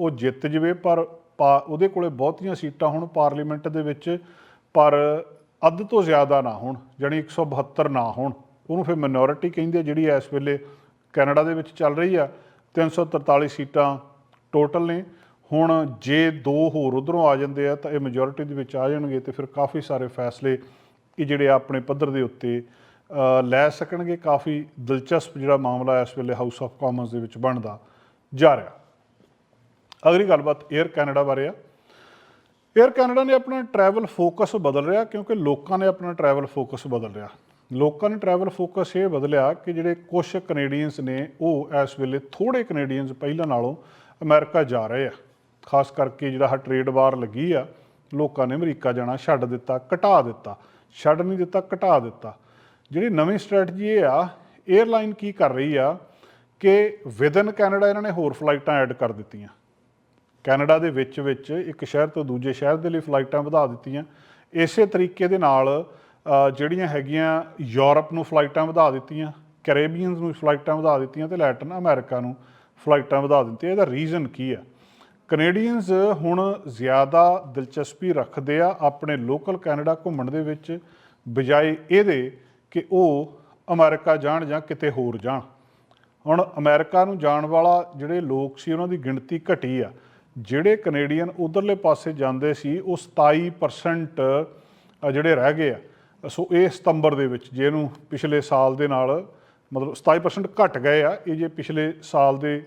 ਉਹ ਜਿੱਤ ਜਵੇ, ਪਰ ਪਾ- ਉਹਦੇ ਕੋਲੇ ਬਹੁਤੀਆਂ ਸੀਟਾਂ ਹੁਣ ਪਾਰਲੀਮੈਂਟ ਦੇ ਵਿੱਚ, ਪਰ ਅੱਧ ਤੋਂ ਜ਼ਿਆਦਾ ਨਾ ਹੋਣ, ਜਾਣੀ 172 ਨਾ ਹੋਣ, ਉਹਨੂੰ ਫਿਰ ਮਿਨੋਰਿਟੀ ਕਹਿੰਦੇ ਆ, ਜਿਹੜੀ ਇਸ ਵੇਲੇ ਕੈਨੇਡਾ ਦੇ ਵਿੱਚ ਚੱਲ ਰਹੀ ਆ। 343 ਸੀਟਾਂ ਟੋਟਲ ਨੇ। ਹੁਣ ਜੇ ਦੋ ਹੋਰ ਉਧਰੋਂ ਆ ਜਾਂਦੇ ਆ, ਤਾਂ ਇਹ ਮੈਜੋਰਿਟੀ ਦੇ ਵਿੱਚ ਆ ਜਾਣਗੇ ਤੇ ਫਿਰ ਕਾਫੀ ਸਾਰੇ ਫੈਸਲੇ ਇਹ ਜਿਹੜੇ ਆ ਆਪਣੇ ਪੱਧਰ ਦੇ ਉੱਤੇ ਲੈ ਸਕਣਗੇ। ਕਾਫੀ ਦਿਲਚਸਪ ਜਿਹੜਾ ਮਾਮਲਾ ਇਸ ਵੇਲੇ ਹਾਊਸ ਆਫ ਕਾਮਨਸ ਦੇ ਵਿੱਚ ਬਣਦਾ ਜਾ ਰਿਹਾ। ਅਗਲੀ ਗੱਲਬਾਤ 에ਅਰ ਕੈਨੇਡਾ ਬਾਰੇ ਆ। 에ਅਰ ਕੈਨੇਡਾ ਨੇ ਆਪਣਾ ਟਰੈਵਲ ਫੋਕਸ ਬਦਲ ਰਿਹਾ ਕਿਉਂਕਿ ਲੋਕਾਂ ਨੇ ਆਪਣਾ ਟਰੈਵਲ ਫੋਕਸ ਬਦਲ ਰਿਹਾ। ਲੋਕਾਂ ਨੇ ਟਰੈਵਲ ਫੋਕਸ ਇਹ ਬਦਲਿਆ ਕਿ ਜਿਹੜੇ ਕੁਝ ਕੈਨੇਡੀਅਨਸ ਨੇ, ਉਹ ਇਸ ਵੇਲੇ ਥੋੜੇ ਕੈਨੇਡੀਅਨਸ ਪਹਿਲਾਂ ਨਾਲੋਂ ਅਮਰੀਕਾ ਜਾ ਰਹੇ ਆ। ਖਾਸ ਕਰਕੇ ਜਿਹੜਾ ਹਾ ਟ੍ਰੇਡ ਵਾਰ ਲੱਗੀ ਆ, ਲੋਕਾਂ ਨੇ ਅਮਰੀਕਾ ਜਾਣਾ ਛੱਡ ਦਿੱਤਾ, ਘਟਾ ਦਿੱਤਾ। ਛੱਡ ਨਹੀਂ ਦਿੱਤਾ, ਘਟਾ ਦਿੱਤਾ। ਜਿਹੜੀ ਨਵੀਂ ਸਟ੍ਰੈਟਜੀ ਇਹ ਆ 에ਅਰਲਾਈਨ ਕੀ ਕਰ ਰਹੀ ਆ ਕਿ ਵਿਦਨ ਕੈਨੇਡਾ ਇਹਨਾਂ ਨੇ ਹੋਰ ਫਲਾਈਟਾਂ ਐਡ ਕਰ ਦਿੱਤੀਆਂ। ਕੈਨੇਡਾ ਦੇ ਵਿੱਚ ਵਿੱਚ ਇੱਕ ਸ਼ਹਿਰ ਤੋਂ ਦੂਜੇ ਸ਼ਹਿਰ ਦੇ ਲਈ ਫਲਾਈਟਾਂ ਵਧਾ ਦਿੱਤੀਆਂ। ਇਸੇ ਤਰੀਕੇ ਦੇ ਨਾਲ ਜਿਹੜੀਆਂ ਹੈਗੀਆਂ ਯੂਰਪ ਨੂੰ ਫਲਾਈਟਾਂ ਵਧਾ ਦਿੱਤੀਆਂ, ਕੈਰੇਬੀਅਨਸ ਨੂੰ ਫਲਾਈਟਾਂ ਵਧਾ ਦਿੱਤੀਆਂ ਤੇ ਲੈਟਨ ਅਮਰੀਕਾ ਨੂੰ ਫਲਾਈਟਾਂ ਵਧਾ ਦਿੱਤੀਆਂ। ਇਹਦਾ ਰੀਜ਼ਨ ਕੀ ਆ ਕੈਨੇਡੀਅਨਸ ਹੁਣ ਜ਼ਿਆਦਾ ਦਿਲਚਸਪੀ ਰੱਖਦੇ ਆ ਆਪਣੇ ਲੋਕਲ ਕੈਨੇਡਾ ਘੁੰਮਣ ਦੇ ਵਿੱਚ, ਬਜਾਏ ਇਹਦੇ ਕਿ ਉਹ ਅਮਰੀਕਾ ਜਾਣ ਜਾਂ ਕਿਤੇ ਹੋਰ ਜਾਣ। ਹੁਣ ਅਮਰੀਕਾ ਨੂੰ ਜਾਣ ਵਾਲਾ ਜਿਹੜੇ ਲੋਕ ਸੀ, ਉਹਨਾਂ ਦੀ ਗਿਣਤੀ ਘਟੀ ਆ। ਜਿਹੜੇ ਕੈਨੇਡੀਅਨ ਉਧਰਲੇ ਪਾਸੇ ਜਾਂਦੇ ਸੀ, ਉਹ 27% ਜਿਹੜੇ ਰਹਿ ਗਏ ਆ। ਸੋ ਇਹ ਸਤੰਬਰ ਦੇ ਵਿੱਚ, ਜਿਹਨੂੰ ਪਿਛਲੇ ਸਾਲ ਦੇ ਨਾਲ ਮਤਲਬ 27% ਘਟ ਗਏ ਆ, ਇਹ ਜੇ ਪਿਛਲੇ ਸਾਲ ਦੇ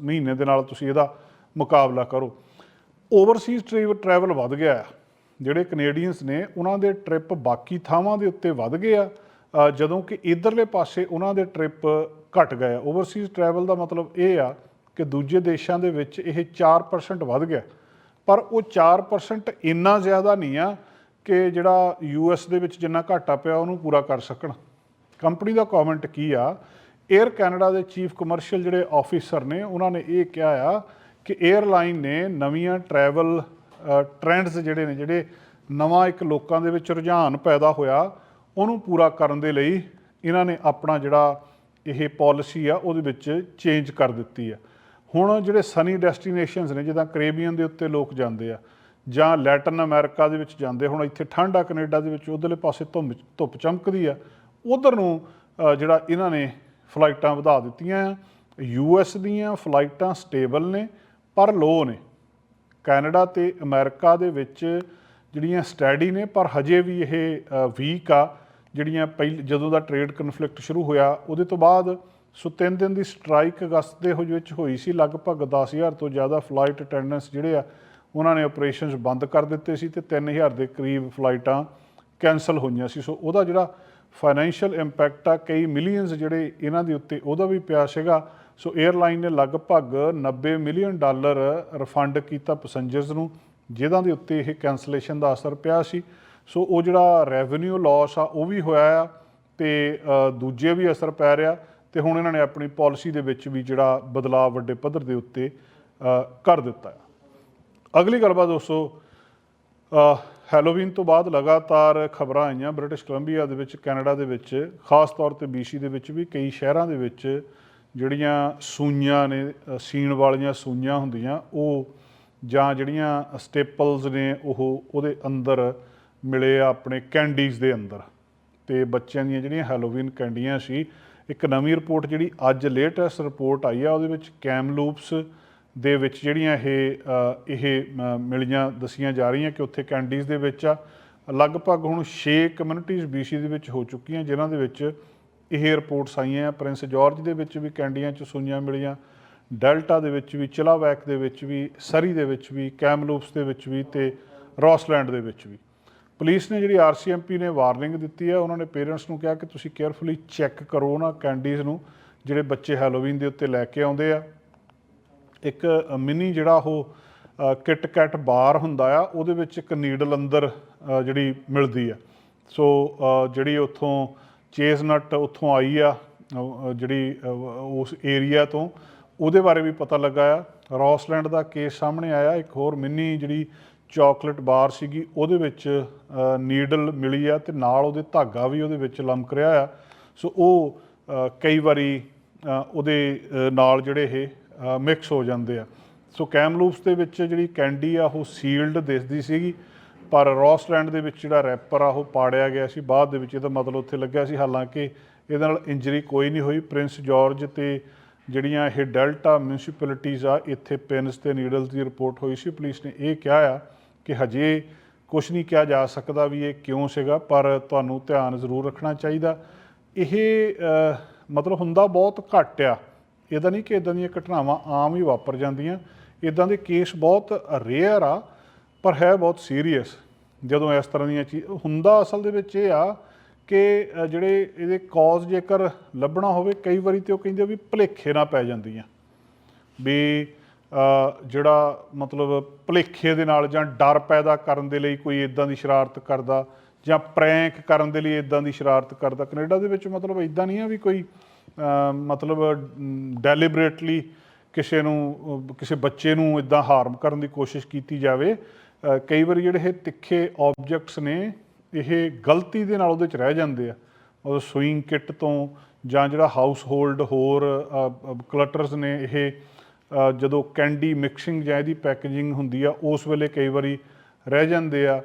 ਮਹੀਨੇ ਦੇ ਨਾਲ ਤੁਸੀਂ ਇਹਦਾ ਮੁਕਾਬਲਾ ਕਰੋ। ਓਵਰਸੀਜ਼ ਟਰੈਵਲ ਵੱਧ ਗਿਆ ਆ। ਜਿਹੜੇ ਕੈਨੇਡੀਅਨਸ ਨੇ, ਉਹਨਾਂ ਦੇ ਟ੍ਰਿਪ ਬਾਕੀ ਥਾਵਾਂ ਦੇ ਉੱਤੇ ਵੱਧ ਗਏ ਆ। ਜਦੋਂ ਕਿ ਇਧਰਲੇ ਪਾਸੇ ਉਹਨਾਂ ਦੇ ਟ੍ਰਿਪ ਘਟ ਗਏ ਆ। ਓਵਰਸੀਜ਼ ਟਰੈਵਲ ਦਾ ਮਤਲਬ ਇਹ ਆ ਕਿ ਦੂਜੇ ਦੇਸ਼ਾਂ ਦੇ ਵਿੱਚ ਇਹ 4% ਵੱਧ ਗਿਆ। ਪਰ ਉਹ 4% ਇੰਨਾ ਜ਼ਿਆਦਾ ਨਹੀਂ ਆ ਕਿ ਜਿਹੜਾ ਯੂਐਸ ਦੇ ਵਿੱਚ ਜਿੰਨਾ ਘਾਟਾ ਪਿਆ ਉਹਨੂੰ ਪੂਰਾ ਕਰ ਸਕਣ। ਕੰਪਨੀ ਦਾ ਕਮੈਂਟ ਕੀ ਆ? 에ਅਰ ਕੈਨੇਡਾ ਦੇ ਚੀਫ ਕਮਰਸ਼ੀਅਲ ਜਿਹੜੇ ਆਫੀਸਰ ਨੇ, ਉਹਨਾਂ ਨੇ ਇਹ ਕਿਹਾ ਆ ਕਿ 에ਅਰਲਾਈਨ ਨੇ ਨਵੀਆਂ ਟਰੈਵਲ ਟ੍ਰੈਂਡਸ ਜਿਹੜੇ ਨੇ, ਜਿਹੜੇ ਨਵਾਂ ਇੱਕ ਲੋਕਾਂ ਦੇ ਵਿੱਚ ਰੁਝਾਨ ਪੈਦਾ ਹੋਇਆ, ਉਹਨੂੰ ਪੂਰਾ ਕਰਨ ਦੇ ਲਈ ਇਹਨਾਂ ਨੇ ਆਪਣਾ ਜਿਹੜਾ ਇਹ ਪਾਲਿਸੀ ਆ, ਉਹਦੇ ਵਿੱਚ ਚੇਂਜ ਕਰ ਦਿੱਤੀ ਆ। ਹੁਣ ਜਿਹੜੇ ਸਨੀ ਡੈਸਟੀਨੇਸ਼ਨਸ ਨੇ, ਜਿੱਦਾਂ ਕੈਰੇਬੀਅਨ ਦੇ ਉੱਤੇ ਲੋਕ ਜਾਂਦੇ ਆ, ਜਾਂ ਲੈਟਨ ਅਮਰੀਕਾ ਦੇ ਵਿੱਚ ਜਾਂਦੇ ਹੁਣ ਇੱਥੇ ਠੰਡ ਆ ਕੈਨੇਡਾ ਦੇ ਵਿੱਚ ਉਧਰਲੇ ਪਾਸੇ ਧੁੰਮ, ਧੁੱਪ ਚਮਕਦੀ ਆ, ਉਧਰ ਨੂੰ ਜਿਹੜਾ ਇਹਨਾਂ ਨੇ ਫਲਾਈਟਾਂ ਵਧਾ ਦਿੱਤੀਆਂ ਆ ਯੂਐਸ ਦੀਆਂ ਫਲਾਈਟਾਂ ਸਟੇਬਲ ਨੇ, ਪਰ ਲੋ ਨੇ। ਕੈਨੇਡਾ ਤੇ ਅਮਰੀਕਾ ਦੇ ਵਿੱਚ ਜਿਹੜੀਆਂ ਸਟੈਡੀ ਨੇ, ਪਰ ਹਜੇ ਵੀ ਇਹ ਵੀਕ ਆ, ਜਿਹੜੀਆਂ ਪਹਿਲ, ਜਦੋਂ ਦਾ ਟ੍ਰੇਡ ਕਨਫਲਿਕਟ ਸ਼ੁਰੂ ਹੋਇਆ, ਉਹਦੇ ਤੋਂ ਬਾਅਦ ਸੋ ਤਿੰਨ ਦਿਨ ਦੀ ਸਟ੍ਰਾਈਕ ਅਗਸਤ ਦੇ ਹੋ- ਵਿੱਚ ਹੋਈ ਸੀ। ਲਗਭਗ 10000 ਤੋਂ ਜ਼ਿਆਦਾ ਫਲਾਈਟ ਅਟੈਂਡੈਂਟਸ ਜਿਹੜੇ ਆ, ਉਹਨਾਂ ਨੇ ਆਪਰੇਸ਼ਨਸ ਬੰਦ ਕਰ ਦਿੱਤੇ ਸੀ ਤੇ 3000 ਦੇ ਕਰੀਬ ਫਲਾਈਟਾਂ ਕੈਨਸਲ ਹੋਈਆਂ ਸੀ। ਸੋ ਉਹਦਾ ਜਿਹੜਾ ਫਾਈਨੈਂਸ਼ੀਅਲ ਇੰਪੈਕਟ ਆ, ਕਈ ਮਿਲੀਅਨਸ ਜਿਹੜੇ ਇਹਨਾਂ ਦੇ ਉੱਤੇ ਉਹਦਾ ਵੀ ਪਿਆ ਸੀਗਾ। ਸੋ 에ਅਰਲਾਈਨ ਨੇ ਲਗਭਗ 90 ਮਿਲੀਅਨ ਡਾਲਰ ਰਿਫੰਡ ਕੀਤਾ ਪੈਸੇਂਜਰਸ ਨੂੰ ਜਿਨ੍ਹਾਂ ਦੇ ਉੱਤੇ ਇਹ ਕੈਂਸਲੇਸ਼ਨ ਦਾ ਅਸਰ ਪਿਆ ਸੀ। ਸੋ ਉਹ ਜਿਹੜਾ ਰੈਵਨਿਊ ਲਾਸ ਆ, ਉਹ ਵੀ ਹੋਇਆ ਆ ਤੇ ਦੂਜੇ ਵੀ ਅਸਰ ਪੈ ਰਿਹਾ। ਤੇ ਹੁਣ ਇਹਨਾਂ ਨੇ ਆਪਣੀ ਪਾਲਿਸੀ ਦੇ ਵਿੱਚ ਵੀ ਜਿਹੜਾ ਬਦਲਾਅ ਵੱਡੇ ਪੱਧਰ ਦੇ ਉੱਤੇ ਕਰ ਦਿੱਤਾ ਅਗਲੀ ਗੱਲਬਾਤ ਦੋਸਤੋ ਹੈਲੋਵੀਨ ਤੋਂ ਬਾਅਦ ਲਗਾਤਾਰ ਖਬਰਾਂ ਆਈਆਂ ਬ੍ਰਿਟਿਸ਼ ਕੋਲੰਬੀਆ ਦੇ ਵਿੱਚ, ਕੈਨੇਡਾ ਦੇ ਵਿੱਚ, ਖਾਸ ਤੌਰ ਤੇ BC ਦੇ ਵਿੱਚ ਵੀ, ਕਈ ਸ਼ਹਿਰਾਂ ਦੇ ਵਿੱਚ ਜਿਹੜੀਆਂ ਸੂਈਆਂ ਨੇ ਸੀਣ ਵਾਲੀਆਂ ਸੂਈਆਂ ਹੁੰਦੀਆਂ, ਉਹ ਜਾਂ ਜਿਹੜੀਆਂ ਸਟੇਪਲਸ ਨੇ ਉਹ ਉਹਦੇ ਅੰਦਰ ਮਿਲੇ ਆ ਆਪਣੇ ਕੈਂਡੀਜ਼ ਦੇ ਅੰਦਰ। ਤੇ ਬੱਚਿਆਂ ਦੀਆਂ ਜਿਹੜੀਆਂ ਹੈਲੋਵੀਨ ਕੈਂਡੀਆਂ ਸੀ ਇੱਕ ਨਵੀਂ ਰਿਪੋਰਟ ਜਿਹੜੀ ਅੱਜ ਲੇਟੈਸਟ ਰਿਪੋਰਟ ਆਈ ਆ ਉਹਦੇ ਵਿੱਚ ਕੈਮਲੂਪਸ ਦੇ ਵਿੱਚ ਜਿਹੜੀਆਂ ਇਹ ਇਹ ਮਿਲੀਆਂ ਦਸੀਆਂ ਜਾ ਰਹੀਆਂ ਕਿ ਉੱਥੇ ਕੈਂਡੀਜ਼ ਦੇ ਵਿੱਚ ਆ ਲਗਭਗ ਹੁਣ 6 ਕਮਿਊਨਿਟੀਜ਼ BC ਦੇ ਵਿੱਚ ਹੋ ਚੁੱਕੀਆਂ ਜਿਨ੍ਹਾਂ ਦੇ ਵਿੱਚ ਇਹ ਰਿਪੋਰਟਸ ਆਈਆਂ ਆ ਪ੍ਰਿੰਸ ਜਾਰਜ ਦੇ ਵਿੱਚ ਵੀ ਕੈਂਡੀਆਂ ਚ ਸੂਈਆਂ ਮਿਲੀਆਂ ਡੈਲਟਾ ਦੇ ਵਿੱਚ ਵੀ ਚਿਲਾਵੈਕ ਦੇ ਵਿੱਚ ਵੀ ਸਰੀ ਦੇ ਵਿੱਚ ਵੀ ਕੈਮਲੂਪਸ ਦੇ ਵਿੱਚ ਵੀ ਤੇ ਰੌਸਲੈਂਡ ਦੇ ਵਿੱਚ ਵੀ ਪੁਲਿਸ ਨੇ ਜਿਹੜੀ ਆਰਸੀਐਮਪੀ ਨੇ ਵਾਰਨਿੰਗ ਦਿੱਤੀ ਹੈ, ਉਹਨਾਂ ਨੇ ਪੇਰੈਂਟਸ ਨੂੰ ਕਿਹਾ ਕਿ ਤੁਸੀਂ ਕੇਅਰਫੁਲੀ ਚੈੱਕ ਕਰੋ ਨਾ ਕੈਂਡੀਜ਼ ਨੂੰ, ਜਿਹੜੇ ਬੱਚੇ ਹੈਲੋਵੀਨ ਦੇ ਉੱਤੇ ਲੈ ਕੇ ਆਉਂਦੇ ਆ। ਇੱਕ ਮਿਨੀ ਜਿਹੜਾ ਉਹ ਕਿਟ ਕੈਟ ਬਾਰ ਹੁੰਦਾ ਆ, ਉਹਦੇ ਵਿੱਚ ਇੱਕ ਨੀਡਲ ਅੰਦਰ ਜਿਹੜੀ ਮਿਲਦੀ ਆ। ਸੋ ਜਿਹੜੀ ਉੱਥੋਂ ਚੇਸਨਟ ਉੱਥੋਂ ਆਈ ਆ ਜਿਹੜੀ ਉਸ ਏਰੀਆ ਤੋਂ, ਉਹਦੇ ਬਾਰੇ ਵੀ ਪਤਾ ਲੱਗਾ ਆ। ਰੌਸਲੈਂਡ ਦਾ ਕੇਸ ਸਾਹਮਣੇ ਆਇਆ, ਇੱਕ ਹੋਰ ਮਿੰਨੀ ਜਿਹੜੀ ਚਾਕਲੇਟ ਬਾਰ ਸੀਗੀ, ਉਹਦੇ ਵਿੱਚ ਨੀਡਲ ਮਿਲੀ ਆ ਤੇ ਨਾਲ ਉਹਦੇ ਧਾਗਾ ਵੀ ਉਹਦੇ ਵਿੱਚ ਲਮਕ ਰਿਹਾ ਆ। ਸੋ ਉਹ ਕਈ ਵਾਰੀ ਉਹਦੇ ਨਾਲ ਜਿਹੜੇ ਇਹ ਮਿਕਸ ਹੋ ਜਾਂਦੇ ਆ। ਸੋ ਕੈਮਲੂਪਸ ਦੇ ਵਿੱਚ ਜਿਹੜੀ ਕੈਂਡੀ ਆ, ਉਹ ਸੀਲਡ ਦਿਸਦੀ ਸੀਗੀ, ਪਰ ਰੌਸਲੈਂਡ ਦੇ ਵਿੱਚ ਜਿਹੜਾ ਰੈਪਰ ਆ, ਉਹ ਪਾੜਿਆ ਗਿਆ ਸੀ। ਬਾਅਦ ਦੇ ਵਿੱਚ ਇਹਦਾ ਮਤਲਬ ਉੱਥੇ ਲੱਗਿਆ ਸੀ। ਹਾਲਾਂਕਿ ਇਹਦੇ ਨਾਲ ਇੰਜਰੀ ਕੋਈ ਨਹੀਂ ਹੋਈ। ਪ੍ਰਿੰਸ ਜਾਰਜ ਤੇ ਜਿਹੜੀਆਂ ਇਹ ਡੈਲਟਾ ਮਿਊਨਿਸਪੈਲਿਟੀਜ਼ ਆ, ਇੱਥੇ ਪਿੰਸ ਤੇ ਨੀਡਲਸ ਦੀ ਰਿਪੋਰਟ ਹੋਈ ਸੀ। ਪੁਲਿਸ ਨੇ ਇਹ ਕਿਹਾ ਆ ਕਿ ਹਜੇ ਕੁਝ ਨਹੀਂ ਕਿਹਾ ਜਾ ਸਕਦਾ ਵੀ ਇਹ ਕਿਉਂ ਸੀਗਾ, ਪਰ ਤੁਹਾਨੂੰ ਧਿਆਨ ਜ਼ਰੂਰ ਰੱਖਣਾ ਚਾਹੀਦਾ। ਇਹ ਮਤਲਬ ਹੁੰਦਾ ਬਹੁਤ ਘੱਟ ਆ। ਇਹਦਾ ਨਹੀਂ ਕਿ ਇਦਾਂ ਦੀਆਂ ਘਟਨਾਵਾਂ ਆਮ ਹੀ ਵਾਪਰ ਜਾਂਦੀਆਂ। ਇਦਾਂ ਦੇ ਕੇਸ ਬਹੁਤ ਰੇਅਰ ਆ, ਪਰ ਹੈ ਬਹੁਤ ਸੀਰੀਅਸ ਜਦੋਂ ਇਸ ਤਰ੍ਹਾਂ ਦੀਆਂ ਚੀਜ਼ ਹੁੰਦਾ ਅਸਲ ਦੇ ਵਿੱਚ ਇਹ ਆ ਕਿ ਜਿਹੜੇ ਇਹਦੇ ਕਾਜ਼ ਜੇਕਰ ਲੱਭਣਾ ਹੋਵੇ, ਕਈ ਵਾਰੀ ਤੇ ਉਹ ਕਹਿੰਦੇ ਵੀ ਭੁਲੇਖੇ ਨਾ ਪੈ ਜਾਂਦੀਆਂ। ਵੀ ਜਿਹੜਾ ਮਤਲਬ ਭੁਲੇਖੇ ਦੇ ਨਾਲ ਜਾਂ ਡਰ ਪੈਦਾ ਕਰਨ ਦੇ ਲਈ ਕੋਈ ਇਦਾਂ ਦੀ ਸ਼ਰਾਰਤ ਕਰਦਾ ਜਾਂ ਪ੍ਰੈਂਕ ਕਰਨ ਦੇ ਲਈ ਇਦਾਂ ਦੀ ਸ਼ਰਾਰਤ ਕਰਦਾ, ਕੈਨੇਡਾ ਦੇ ਵਿੱਚ ਮਤਲਬ ਇਦਾਂ ਨਹੀਂ ਆ ਵੀ ਕੋਈ ਮਤਲਬ ਡੈਲੀਬਰੇਟਲੀ ਕਿਸੇ ਨੂੰ ਕਿਸੇ ਬੱਚੇ ਨੂੰ ਇਦਾਂ ਹਾਰਮ ਕਰਨ ਦੀ ਕੋਸ਼ਿਸ਼ ਕੀਤੀ ਜਾਵੇ। ਕਈ ਵਾਰੀ ਜਿਹੜੇ ਇਹ ਤਿੱਖੇ ਆਬਜੈਕਟਸ ਨੇ, ਇਹ ਗਲਤੀ ਦੇ ਨਾਲ ਉਹਦੇ ਚ ਰਹਿ ਜਾਂਦੇ ਆ। ਉਹ ਸੂਇੰਗ ਕਿੱਟ ਤੋਂ ਜਾਂ ਜਿਹੜਾ ਹਾਊਸ ਹੋਲਡ ਹੋਰ ਕਲਟਰਸ ਨੇ, ਇਹ ਜਦੋਂ ਕੈਂਡੀ ਮਿਕਸਿੰਗ ਜਾਂ ਇਹਦੀ ਪੈਕੇਜਿੰਗ ਹੁੰਦੀ ਆ, ਉਸ ਵੇਲੇ ਕਈ ਵਾਰੀ ਰਹਿ ਜਾਂਦੇ ਆ।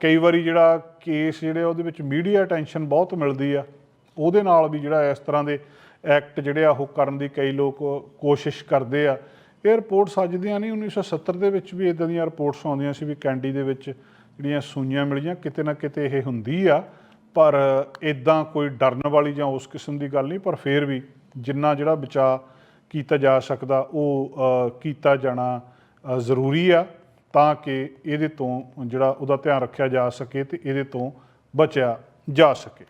ਕਈ ਵਾਰੀ ਜਿਹੜਾ ਕੇਸ ਜਿਹੜੇ ਆ, ਉਹਦੇ ਵਿੱਚ ਮੀਡੀਆ ਅਟੈਂਸ਼ਨ ਬਹੁਤ ਮਿਲਦੀ ਆ। ਉਹਦੇ ਨਾਲ ਵੀ ਜਿਹੜਾ ਇਸ ਤਰ੍ਹਾਂ ਦੇ ਐਕਟ ਜਿਹੜੇ ਆ, ਉਹ ਕਰਨ ਦੀ ਕਈ ਲੋਕ ਕੋਸ਼ਿਸ਼ ਕਰਦੇ ਆ। ਇਹ ਰਿਪੋਰਟਸ ਅੱਜ ਦੀਆਂ ਨਹੀਂ 1970 ਦੇ ਵਿੱਚ ਵੀ ਇਦਾਂ ਦੀਆਂ ਰਿਪੋਰਟਸ ਆਉਂਦੀਆਂ ਸੀ ਵੀ ਕੈਂਡੀ ਦੇ ਵਿੱਚ ਜਿਹੜੀਆਂ ਸੂਈਆਂ ਮਿਲੀਆਂ, ਕਿਤੇ ਨਾ ਕਿਤੇ ਇਹ ਹੁੰਦੀ ਆ। ਪਰ ਇਦਾਂ ਕੋਈ ਡਰਨ ਵਾਲੀ ਜਾਂ ਉਸ ਕਿਸਮ ਦੀ ਗੱਲ ਨਹੀਂ, ਪਰ ਫਿਰ ਵੀ ਜਿੰਨਾ ਜਿਹੜਾ ਬਚਾਅ ਕੀਤਾ ਜਾ ਸਕਦਾ, ਉਹ ਕੀਤਾ ਜਾਣਾ ਜ਼ਰੂਰੀ ਆ ਤਾਂ ਕਿ ਇਹਦੇ ਤੋਂ ਜਿਹੜਾ ਉਹਦਾ ਧਿਆਨ ਰੱਖਿਆ ਜਾ ਸਕੇ ਤੇ ਇਹਦੇ ਤੋਂ ਬਚਿਆ ਜਾ ਸਕੇ।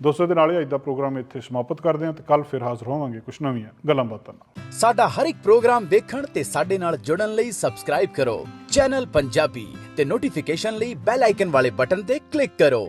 ਦੋਸਤੋ ਦੇ ਨਾਲ ਹੀ ਅੱਜ ਦਾ ਪ੍ਰੋਗਰਾਮ ਇੱਥੇ ਸਮਾਪਤ ਕਰਦੇ ਹਾਂ ਤੇ ਕੱਲ ਫਿਰ ਹਾਜ਼ਰ ਹੋਵਾਂਗੇ ਕੁਝ ਨਵੀਆਂ ਗੱਲਾਂ ਬਾਤਾਂ ਨਾਲ। ਸਾਡਾ ਹਰ ਇੱਕ ਪ੍ਰੋਗਰਾਮ ਦੇਖਣ ਤੇ ਸਾਡੇ ਨਾਲ ਜੁੜਨ ਲਈ ਸਬਸਕ੍ਰਾਈਬ ਕਰੋ। ਚੈਨਲ ਪੰਜਾਬੀ ਤੇ ਨੋਟੀਫਿਕੇਸ਼ਨ ਲਈ ਬੈਲ ਆਈਕਨ ਵਾਲੇ ਬਟਨ ਤੇ ਕਲਿੱਕ ਕਰੋ।